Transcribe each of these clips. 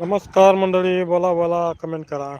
नमस्कार मंडळी बोला बोला कमेंट करा.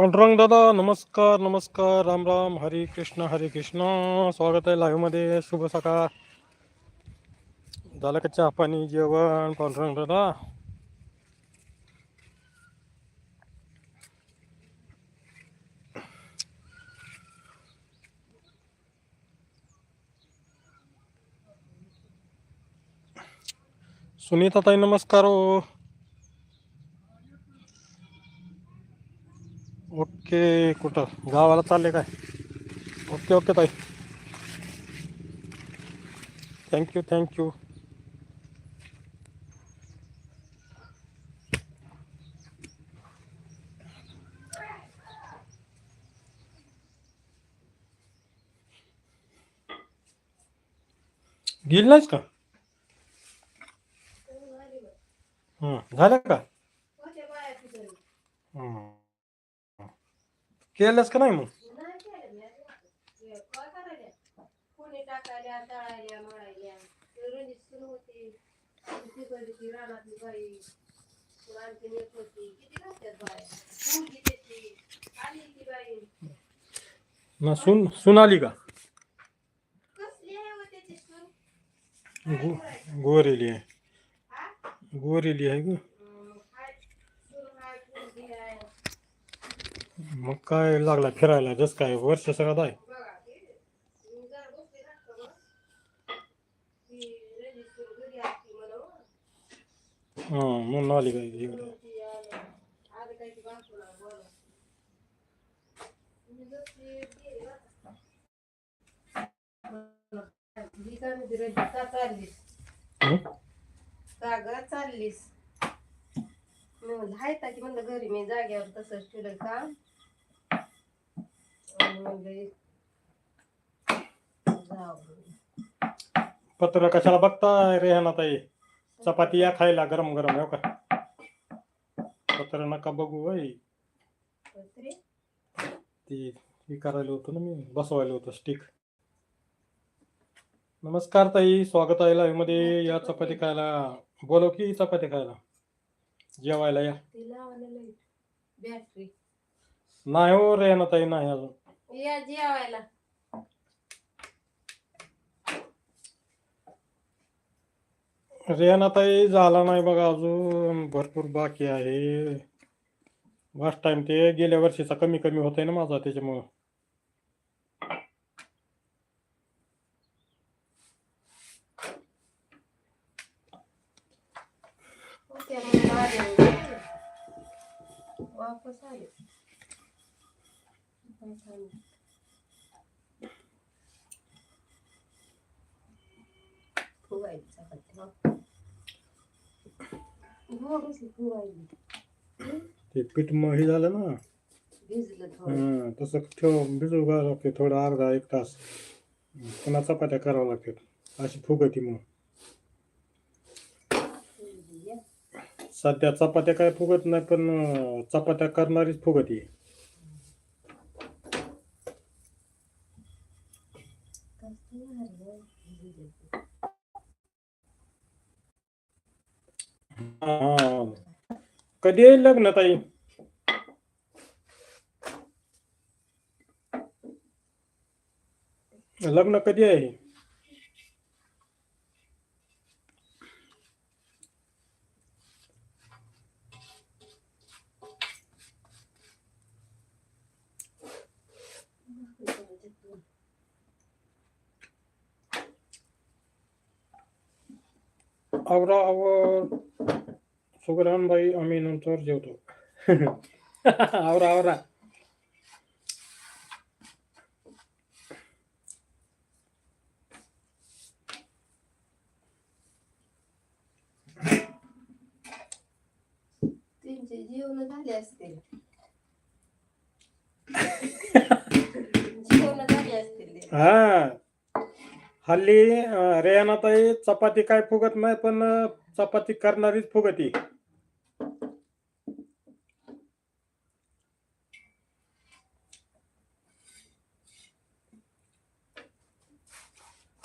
पांडुरंग दादा नमस्कार नमस्कार राम राम हरे कृष्ण हरे कृष्ण. स्वागत आहे लाईव्हमध्ये. शुभ सकाळ. झालं का चहा पाणी जेवण पांडुरंग दादा सुनीता ताई नमस्कार हो. ओके कुठं? गावाला चालले काय? ओके ओके ताई. थँक्यू थँक्यू गेल नाहीस का? झालं का? केलंच का नाही मग? ना सुन सुनाली का? गोरेली आहे. गोरेली आहे ग हं, हाय, सून हाय, मुलगी आहे. मग काय लागला फिरायला जस काय वर्ष सगळं आहे बघा मग. म्हणून. आली काय इकडे का. चाललीस म्हणलं की म्हणलं घरी मी जाग्यावर तसंच ठेवलं का पत्र कशाला बघताय रेहाना ताई? चपाती या खायला गरम गरम हो का? पत्र नका बघू पत्रे? ती हे करायला होतं ना मी बसवायला होतं स्टिक नमस्कार ताई स्वागत आहे live मध्ये. या चपाती खायला. बोलव की चपाती खायला. जेवायला या. नाही हो रेहाना ताई नाही अजून. या जेवायला. रेहाना ताई झाला नाही बघा अजून. भरपूर बाकी आहे. लास्ट टाइम ते गेल्या वर्षीचा कमी कमी होतंय ना माझा त्याच्यामुळं. होत्या म्हणून आले होते. ते पीठ मग हे झालं ना? भिजलं थोडं हं, तसं ठेव भिजू घालावं लागते थोडं अर्धा एक तास. पुन्हा चपात्या करावं लागतात. अशी फुगती मग. सध्या चपात्या काय फुगत नाही पण अं, चपात्या करणारीच फुगती. कसली कधी येईल लग्न ताई लग्न कधी आहे आवरा आवर नंतर जेवतो आवरा आवरा त्यांचे जेवण झाले असतील जेवण झाले असतील ते. हा हल्ली अं, रेहानाताई चपाती काय फुगत नाही पण चपाती करणारीच फुगती.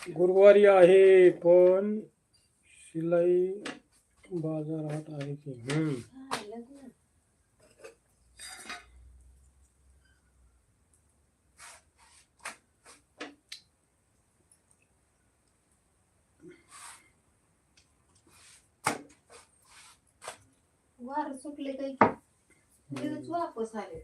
गुरुवारी आहे पण शिलाई बाजारात आहे की हम्म हा, लग्न. वार सुटले काही वापस आले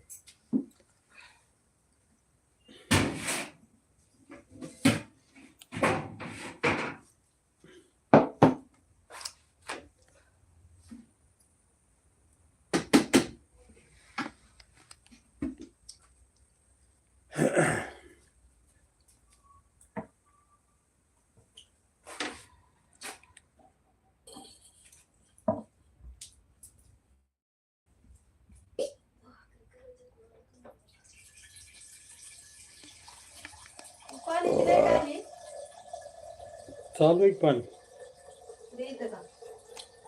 आली चालू आहे पाणी? दे इथं का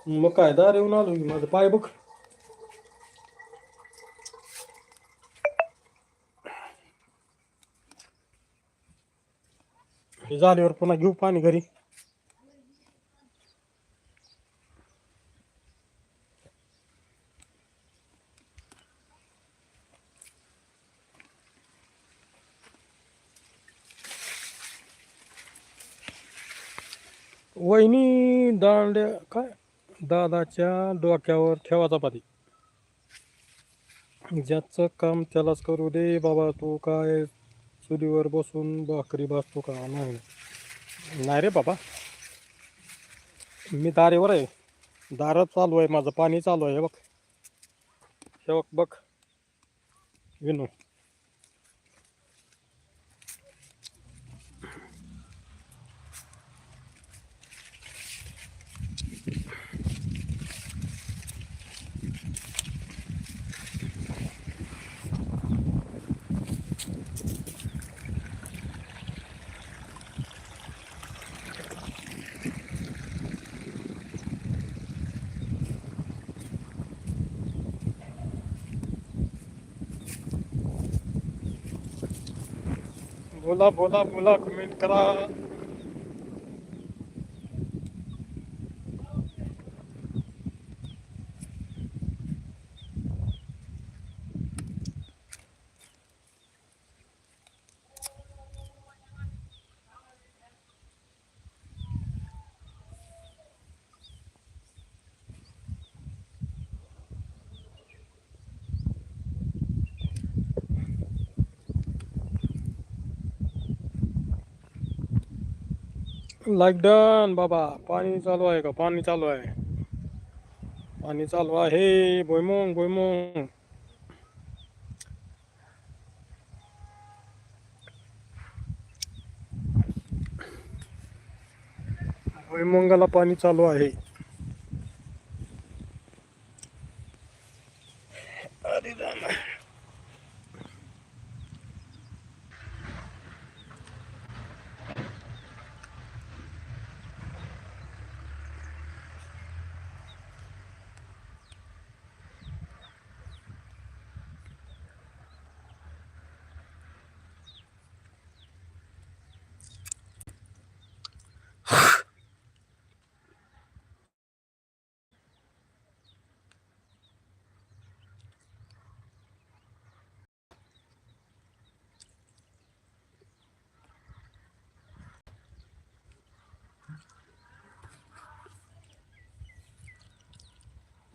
मग काय दार येऊन आलो की माझं पाय बघ. हे झाल्यावर पुन्हा घेऊ पाणी घरी. वहिनी दांड्या काय? दादाच्या डोक्यावर ठेवा चपाती. ज्याचं काम त्यालाच करू दे बाबा तू काय चुलीवर बसून भाकरी भाजतो का? नाही. नाही रे बाबा. मी दारेवर आहे. दारात चालू आहे माझं पाणी चालू आहे बघ. हे बघ बघ. विनू. बोला बोला बोला कमेंट करा. लाईक डन बाबा. पाणी चालू आहे का? पाणी चालू आहे. पाणी चालू आहे. भुईमुंग भुईमुंग भुईमुंगाला पाणी चालू आहे.